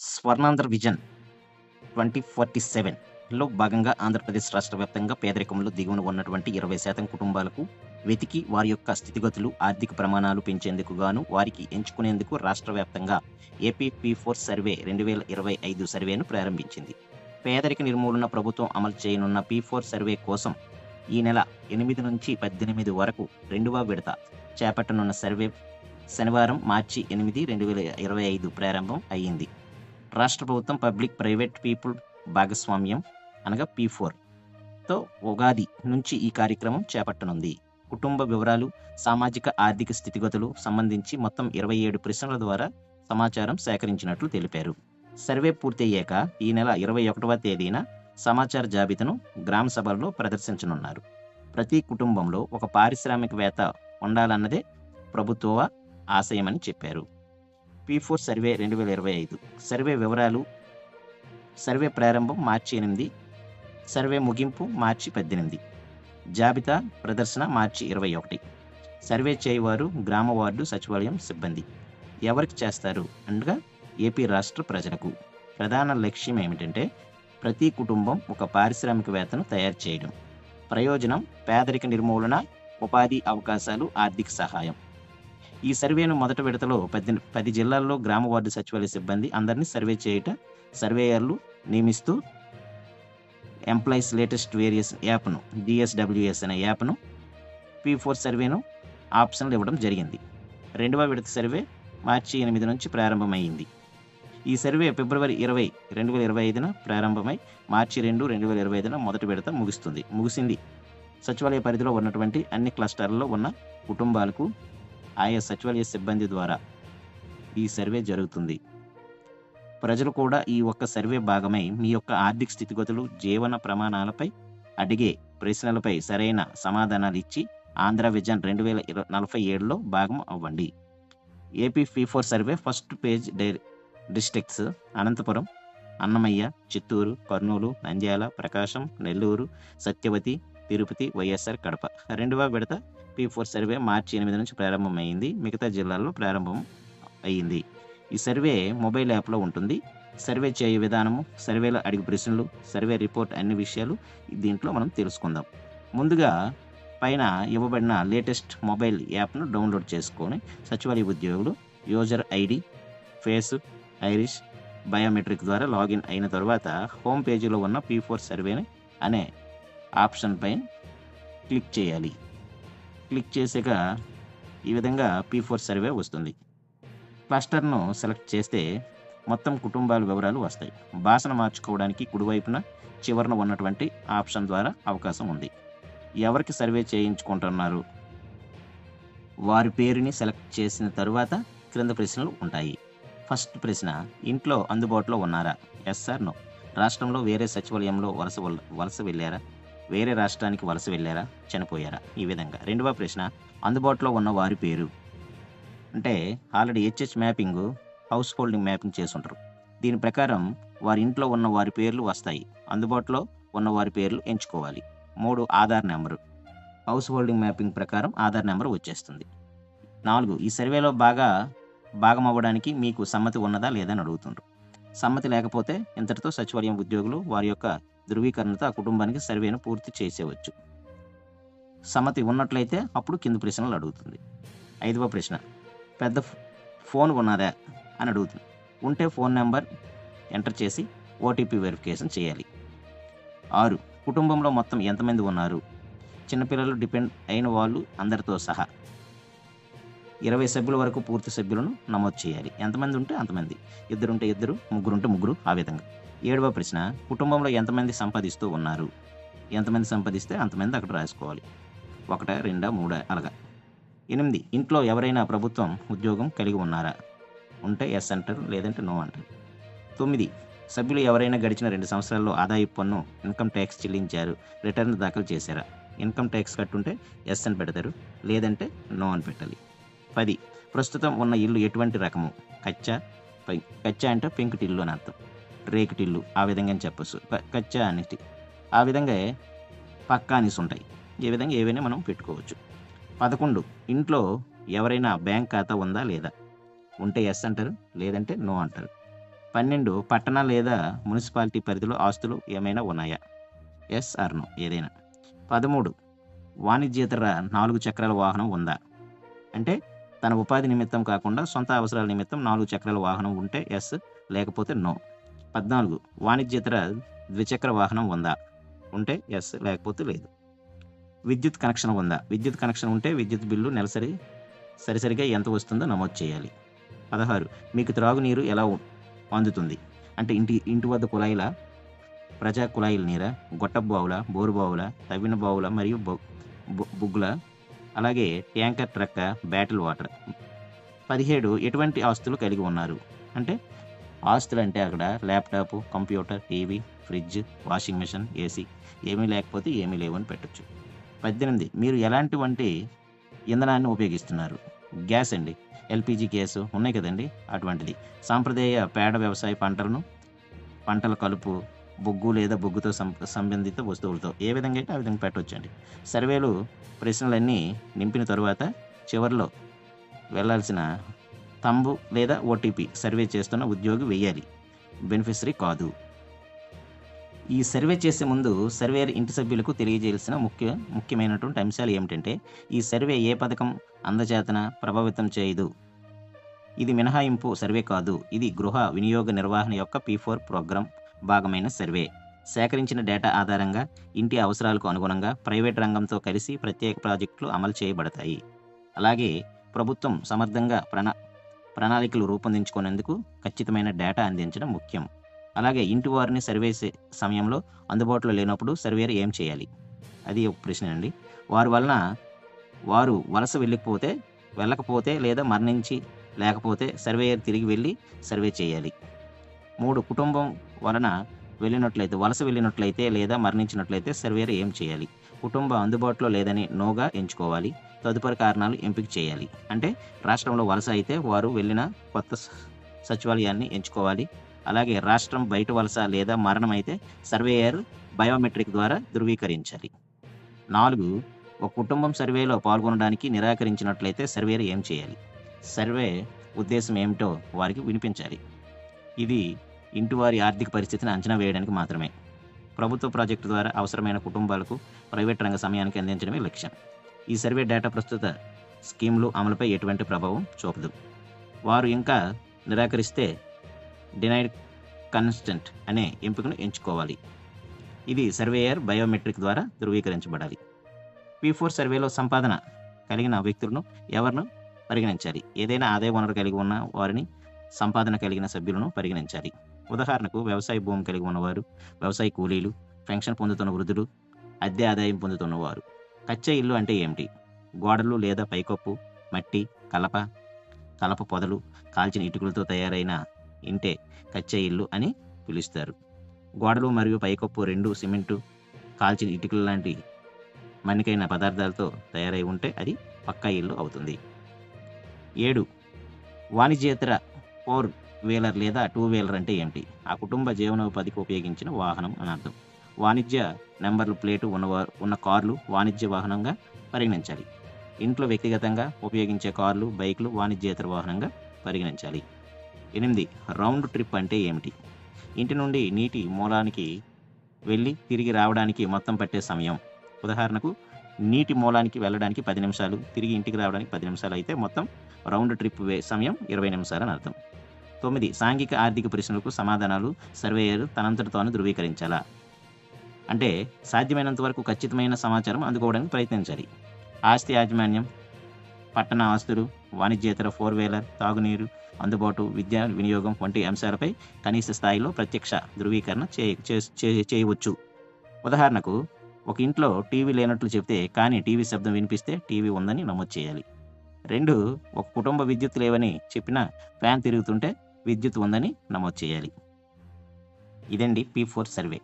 Swarnandhra vision twenty forty సెవెన్లో భాగంగా ఆంధ్రప్రదేశ్ రాష్ట్ర వ్యాప్తంగా పేదరికంలో దిగువన ఉన్నటువంటి ఇరవై శాతం కుటుంబాలకు వెతికి వారి యొక్క స్థితిగతులు ఆర్థిక ప్రమాణాలు పెంచేందుకు గాను వారికి ఎంచుకునేందుకు రాష్ట్ర వ్యాప్తంగా ఏపీ పీ ఫోర్ సర్వే రెండు వేల ఇరవై ఐదు సర్వేను ప్రారంభించింది. పేదరిక నిర్మూలన ప్రభుత్వం అమలు చేయనున్న పీ ఫోర్ సర్వే కోసం ఈ నెల ఎనిమిది నుంచి పద్దెనిమిది వరకు రెండవ విడత చేపట్టనున్న సర్వే శనివారం మార్చి ఎనిమిది రెండు వేల ఇరవై ఐదు ప్రారంభం అయ్యింది. రాష్ట్ర ప్రభుత్వం పబ్లిక్ ప్రైవేట్ పీపుల్ భాగస్వామ్యం అనగా పీ ఫోర్తో ఉగాది నుంచి ఈ కార్యక్రమం చేపట్టనుంది. కుటుంబ వివరాలు సామాజిక ఆర్థిక స్థితిగతులు సంబంధించి మొత్తం ఇరవై ఏడు ప్రశ్నల ద్వారా సమాచారం సేకరించినట్లు తెలిపారు. సర్వే పూర్తయ్యాక ఈ నెల ఇరవై ఒకటవ తేదీన సమాచార జాబితాను గ్రామ సభల్లో ప్రదర్శించనున్నారు. ప్రతి కుటుంబంలో ఒక పారిశ్రామికవేత్త ఉండాలన్నదే ప్రభుత్వ ఆశయమని చెప్పారు. పీ ఫోర్ సర్వే రెండు వేల ఇరవై ఐదు. సర్వే వివరాలు. సర్వే ప్రారంభం మార్చి ఎనిమిది. సర్వే ముగింపు మార్చి పద్దెనిమిది. జాబితా ప్రదర్శన మార్చి ఇరవై ఒకటి. సర్వే చేయవారు గ్రామ వార్డు సచివాలయం సిబ్బంది. ఎవరికి చేస్తారు? అనగా ఏపీ రాష్ట్ర ప్రజలకు. ప్రధాన లక్ష్యం ఏమిటంటే ప్రతి కుటుంబం ఒక పారిశ్రామికవేత్తను తయారు చేయడం. ప్రయోజనం పేదరిక నిర్మూలన ఉపాధి అవకాశాలు ఆర్థిక సహాయం. ఈ సర్వేను మొదటి విడతలో పది పది జిల్లాల్లో గ్రామ వార్డు సచివాలయ సిబ్బంది అందరినీ సర్వే చేయట సర్వేయర్లు నియమిస్తూ ఎంప్లాయీస్ లేటెస్ట్ వేరియస్ యాప్ను డిఎస్డబ్ల్యూఎస్ అనే యాప్ను పీ ఫోర్ సర్వేను ఆప్షన్లు ఇవ్వడం జరిగింది. రెండవ విడత సర్వే మార్చి ఎనిమిది నుంచి ప్రారంభమైంది. ఈ సర్వే ఫిబ్రవరి ఇరవై రెండు వేల ఇరవై ఐదున ప్రారంభమై మార్చి రెండు రెండు వేల ఇరవై ఐదున మొదటి విడత ముగుస్తుంది. ముగిసింది. సచివాలయ పరిధిలో ఉన్నటువంటి అన్ని క్లస్టర్లలో ఉన్న కుటుంబాలకు ఆయా సచివాలయ సిబ్బంది ద్వారా ఈ సర్వే జరుగుతుంది. ప్రజలు కూడా ఈ ఒక్క సర్వే భాగమై మీ యొక్క ఆర్థిక స్థితిగతులు జీవన ప్రమాణాలపై అడిగే ప్రశ్నలపై సరైన సమాధానాలు ఇచ్చి ఆంధ్ర విజన్ రెండు వేల ఇరవై నలభై ఏడులో భాగం అవ్వండి. AP P four survey first page the districts Anantapuram Annamayya Chittoor Kurnool Nandyal Prakasam Nellore Satyavati Tirupati YSR Kadapa. రెండవ విడత పీ ఫోర్ సర్వే మార్చి ఎనిమిది నుంచి ప్రారంభమైంది. మిగతా జిల్లాల్లో ప్రారంభం అయ్యింది ఈ సర్వే మొబైల్ యాప్లో ఉంటుంది. సర్వే చేయ విధానము సర్వేలో అడిగి ప్రశ్నలు సర్వే రిపోర్ట్ అన్ని విషయాలు దీంట్లో మనం తెలుసుకుందాం. ముందుగా పైన ఇవ్వబడిన లేటెస్ట్ మొబైల్ యాప్ను డౌన్లోడ్ చేసుకొని సచివాలయ ఉద్యోగులు user ID face iris biometric ద్వారా లాగిన్ అయిన తర్వాత హోమ్ పేజీలో ఉన్న పీ ఫోర్ సర్వేని అనే ఆప్షన్ పైన క్లిక్ చేయాలి. క్లిక్ చేసాక ఈ విధంగా పీ ఫోర్ సర్వే వస్తుంది. క్లస్టర్ను సెలెక్ట్ చేస్తే మొత్తం కుటుంబాల వివరాలు వస్తాయి. భాషను మార్చుకోవడానికి కుడివైపున చివరన ఉన్నటువంటి ఆప్షన్ ద్వారా అవకాశం ఉంది. ఎవరికి సర్వే చేయించుకుంటున్నారు? వారి పేరుని సెలెక్ట్ చేసిన తరువాత క్రింద ప్రశ్నలు ఉంటాయి. ఫస్ట్ ప్రశ్న ఇంట్లో అందుబాటులో ఉన్నారా? ఎస్ సార్ నో రాష్ట్రంలో వేరే సచివాలయంలో వలస వలస వెళ్ళారా? వేరే రాష్ట్రానికి వలస వెళ్ళారా? చనిపోయారా? ఈ విధంగా. రెండవ ప్రశ్న అందుబాటులో ఉన్న వారి పేరు? అంటే already HH mapping house holding mapping చేసుంటారు. దీని ప్రకారం వారి ఇంట్లో ఉన్న వారి పేర్లు వస్తాయి. అందుబాటులో ఉన్న వారి పేర్లు ఎంచుకోవాలి. మూడు Aadhaar number. House holding mapping ప్రకారం ఆధార్ నెంబర్ వచ్చేస్తుంది. నాలుగు ఈ సర్వేలో బాగా భాగం అవ్వడానికి మీకు సమ్మతి ఉన్నదా లేదా అని అడుగుతుండ్రు. సమ్మతి లేకపోతే ఇంతటితో సచివాలయం ఉద్యోగులు వారి యొక్క ధృవీకరణతో ఆ కుటుంబానికి సర్వేను పూర్తి చేసేవచ్చు. సమ్మతి ఉన్నట్లయితే అప్పుడు కింది ప్రశ్నలు అడుగుతుంది. ఐదవ ప్రశ్న పెద్ద ఫోన్ ఉన్నారా అని అడుగుతుంది. ఉంటే ఫోన్ నెంబర్ ఎంటర్ చేసి ఓటీపీ వెరిఫికేషన్ చేయాలి. ఆరు కుటుంబంలో మొత్తం ఎంతమంది ఉన్నారు? చిన్నపిల్లలు డిపెండ్ అయిన వాళ్ళు అందరితో సహా ఇరవై సభ్యుల వరకు పూర్తి సభ్యులను నమోదు చేయాలి. ఎంతమంది ఉంటే అంతమంది. ఇద్దరుంటే ఇద్దరు ముగ్గురుంటే ముగ్గురు ఆ విధంగా. ఏడవ ప్రశ్న కుటుంబంలో ఎంతమంది సంపాదిస్తూ ఉన్నారు? ఎంతమంది సంపాదిస్తే అంతమంది అక్కడ రాసుకోవాలి? ఒకట రెండా మూడా? అలాగా ఎనిమిది ఇంట్లో ఎవరైనా ప్రభుత్వం ఉద్యోగం కలిగి ఉన్నారా? ఉంటే ఎస్ అంటారు లేదంటే నో అంటారు. తొమ్మిది సభ్యులు ఎవరైనా గడిచిన రెండు సంవత్సరాల్లో ఆదాయపు పన్ను ఇన్కమ్ ట్యాక్స్ చెల్లించారు రిటర్న్ దాఖలు చేశారా? ఇన్కమ్ ట్యాక్స్ కట్టుంటే ఎస్ అని పెడతారు లేదంటే నో అని పెట్టాలి. పది ప్రస్తుతం ఉన్న ఇల్లు ఎటువంటి రకము? కచ్చా? పై కచ్చా అంటే పెంకుటిల్లు అని అర్థం. రేకుటిల్లు. ఆ విధంగా అని చెప్పొచ్చు కచ్చా అనేటి ఆ విధంగా పక్కా అనేసి ఉంటాయి. ఈ విధంగా ఏవైనా మనం పెట్టుకోవచ్చు. పదకొండు. ఇంట్లో ఎవరైనా బ్యాంక్ ఖాతా ఉందా లేదా? ఉంటే ఎస్ అంటారు లేదంటే నో అంటారు. పన్నెండు. పట్టణ లేదా మున్సిపాలిటీ పరిధిలో ఆస్తులు ఏమైనా ఉన్నాయా? ఎస్ ఆర్ నో ఏదైనా. పదమూడు. వాణిజ్యేతర నాలుగు చక్రాల వాహనం ఉందా? అంటే తన ఉపాధి నిమిత్తం కాకుండా సొంత అవసరాల నిమిత్తం నాలుగు చక్రాల వాహనం ఉంటే ఎస్ లేకపోతే నో పద్నాలుగు. వాణిజ్యేతర ద్విచక్ర వాహనం ఉందా? ఉంటే ఎస్ లేకపోతే లేదు. విద్యుత్ కనెక్షన్ ఉందా? విద్యుత్ కనెక్షన్ ఉంటే విద్యుత్ బిల్లు నెలసరి సరిసరిగా ఎంత వస్తుందో నమోదు చేయాలి. పదహారు. మీకు త్రాగునీరు ఎలా అందుతుంది? అంటే ఇంటి ఇంటి వద్ద కుళాయిల ప్రజా కుళాయిల నీర గొట్ట బావుల బోరు బావుల తవ్విన బావుల మరియు బొ- బుగ్గుల అలాగే ట్యాంకర్ ట్రక్క బ్యాటిల్ వాటర్. పదిహేడు. ఎటువంటి ఆస్తులు కలిగి ఉన్నారు? అంటే ఆస్తులు అంటే అక్కడ laptop computer TV fridge washing machine AC ఏమీ లేకపోతే ఏమీ లేవు అని పెట్టచ్చు. పద్దెనిమిది మీరు ఎలాంటి వంటి ఇంధనాన్ని ఉపయోగిస్తున్నారు? గ్యాస్ అండి ఎల్పిజి గ్యాస్ ఉన్నాయి కదండి అటువంటిది. సాంప్రదాయ పేడ వ్యవసాయ పంటలను పంటల కలుపు బొగ్గు లేదా బొగ్గుతో సంబంధిత వస్తువులతో ఏ విధంగా అయితే ఆ విధంగా పెట్టవచ్చండి సర్వేలు ప్రశ్నలన్నీ నింపిన తరువాత చివరిలో వెళ్ళాల్సిన తంబు లేదా ఓటీపీ సర్వే చేస్తున్న ఉద్యోగి వెయ్యాలి. బెనిఫిషరీ కాదు. ఈ సర్వే చేసే ముందు సర్వేయర్ ఇంటి సభ్యులకు తెలియజేయాల్సిన ముఖ్య ముఖ్యమైనటువంటి అంశాలు ఏమిటంటే ఈ సర్వే ఏ పథకం అందచేతన ప్రభావితం చేయదు? ఇది మినహాయింపు సర్వే కాదు. ఇది గృహ వినియోగ నిర్వహణ యొక్క పీ ఫోర్ ప్రోగ్రాం భాగమైన సర్వే. సేకరించిన డేటా ఆధారంగా ఇంటి అవసరాలకు అనుగుణంగా ప్రైవేట్ రంగంతో కలిసి ప్రత్యేక ప్రాజెక్టులు అమలు చేయబడతాయి. అలాగే ప్రభుత్వం సమర్థంగా ప్రణా ప్రణాళికలు రూపొందించుకునేందుకు ఖచ్చితమైన డేటా అందించడం ముఖ్యం. అలాగే ఇంటి వారిని సర్వే సమయంలో అందుబాటులో లేనప్పుడు సర్వేయర్ ఏం చేయాలి? అది ఒక ప్రశ్న అండి. వారి వలన వారు వలస వెళ్ళకపోతే వెళ్ళకపోతే లేదా మరణించి లేకపోతే సర్వేయర్ తిరిగి వెళ్ళి సర్వే చేయాలి. మూడు కుటుంబం వలన వెళ్ళినట్లయితే వలస వెళ్ళినట్లయితే లేదా మరణించినట్లయితే సర్వేయర్ ఏం చేయాలి? కుటుంబం అందుబాటులో లేదని నోగా ఎంచుకోవాలి. తదుపరి కారణాలు ఎంపిక చేయాలి. అంటే రాష్ట్రంలో వలస అయితే వారు వెళ్ళిన కొత్త సచివాలయాన్ని ఎంచుకోవాలి. అలాగే రాష్ట్రం బయట వలస లేదా మరణం అయితే సర్వేయర్ బయోమెట్రిక్ ద్వారా ధృవీకరించాలి. నాలుగు ఒక కుటుంబం సర్వేలో పాల్గొనడానికి నిరాకరించినట్లయితే సర్వేయర్ ఏం చేయాలి? సర్వే ఉద్దేశం ఏమిటో వారికి వినిపించాలి. ఇది ఇంటివారి ఆర్థిక పరిస్థితిని అంచనా వేయడానికి మాత్రమే. ప్రభుత్వ ప్రాజెక్టు ద్వారా అవసరమైన కుటుంబాలకు ప్రైవేట్ రంగ సమయానికి అందించడమే లక్ష్యం. ఈ సర్వే డేటా ప్రస్తుత స్కీమ్లు అమలుపై ఎటువంటి ప్రభావం చూపదు. వారు ఇంకా నిరాకరిస్తే డినైడ్ కన్స్టెంట్ అనే ఎంపికను ఎంచుకోవాలి. ఇది సర్వేయర్ బయోమెట్రిక్ ద్వారా ధృవీకరించబడాలి. పీ ఫోర్ సర్వేలో సంపాదన కలిగిన వ్యక్తులను ఎవరిను పరిగణించాలి? ఏదైనా ఆదాయ వనరు కలిగి ఉన్న వారిని సంపాదన కలిగిన సభ్యులను పరిగణించాలి. ఉదాహరణకు వ్యవసాయ భూమి కలిగి ఉన్నవారు వ్యవసాయ కూలీలు పెన్షన్ పొందుతున్న వృద్ధులు అద్దె ఆదాయం పొందుతున్నవారు. కచ్చే ఇల్లు అంటే ఏమిటి? గోడలు లేదా పైకప్పు మట్టి కలప కలప పొదలు కాల్చిన ఇటుకలతో తయారైన ఇంటే కచ్చే ఇల్లు అని పిలుస్తారు. గోడలు మరియు పైకప్పు రెండు సిమెంటు కాల్చిన ఇటుకల లాంటి మన్నికైన పదార్థాలతో తయారై ఉంటే అది పక్కా ఇల్లు అవుతుంది. ఏడు. వాణిజ్యేతర ఫోర్ వీలర్ లేదా టూ వీలర్ అంటే ఏమిటి? ఆ కుటుంబ జీవనోపాధికి ఉపయోగించిన వాహనం అని అర్థం. వాణిజ్య నెంబర్లు ప్లేటు ఉన్నవారు ఉన్న కార్లు వాణిజ్య వాహనంగా పరిగణించాలి. ఇంట్లో వ్యక్తిగతంగా ఉపయోగించే కార్లు బైక్లు వాణిజ్యేతర వాహనంగా పరిగణించాలి. ఎనిమిది రౌండ్ ట్రిప్ అంటే ఏమిటి? ఇంటి నుండి నీటి మూలానికి వెళ్ళి తిరిగి రావడానికి మొత్తం పట్టే సమయం. ఉదాహరణకు నీటి మూలానికి వెళ్ళడానికి పది నిమిషాలు తిరిగి ఇంటికి రావడానికి పది నిమిషాలు అయితే మొత్తం రౌండ్ ట్రిప్ వే సమయం ఇరవై నిమిషాలు అని అర్థం. తొమ్మిది సాంఘిక ఆర్థిక ప్రశ్నలకు సమాధానాలు సర్వేయర్ తనంతట తాను ధృవీకరించాలా? అంటే సాధ్యమైనంత వరకు ఖచ్చితమైన సమాచారం అందుకోవడానికి ప్రయత్నించాలి. ఆస్తి యాజమాన్యం పట్టణ ఆస్తులు వాణిజ్యేతర ఫోర్ వీలర్ తాగునీరు అందుబాటు విద్యా వినియోగం వంటి అంశాలపై కనీస స్థాయిలో ప్రత్యక్ష ధృవీకరణ చే- చే- చేయవచ్చు. ఉదాహరణకు ఒక ఇంట్లో టీవీ లేనట్లు చెప్తే కానీ టీవీ శబ్దం వినిపిస్తే టీవీ ఉందని నమోదు చేయాలి. రెండు ఒక కుటుంబ విద్యుత్ లేవని చెప్పినా ఫ్యాన్ తిరుగుతుంటే విద్యుత్ ఉందని నమోదు చేయాలి. ఇదండి పీ ఫోర్ సర్వే